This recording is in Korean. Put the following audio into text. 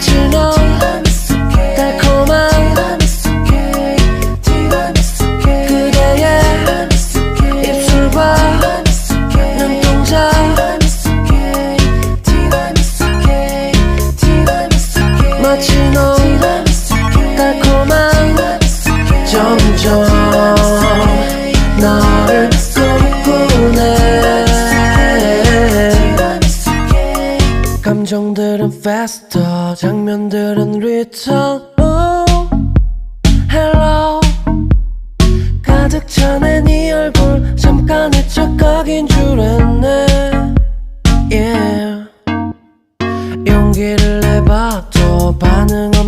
지나치는 달콤한 그대의 입술과 눈동자. 마치 너 달콤한 감정들은 faster 장면들은 return. Oh, hello. 가득 차네 네 얼굴 잠깐의 착각인 줄알 네, yeah. 용기를 내봐도 반응 없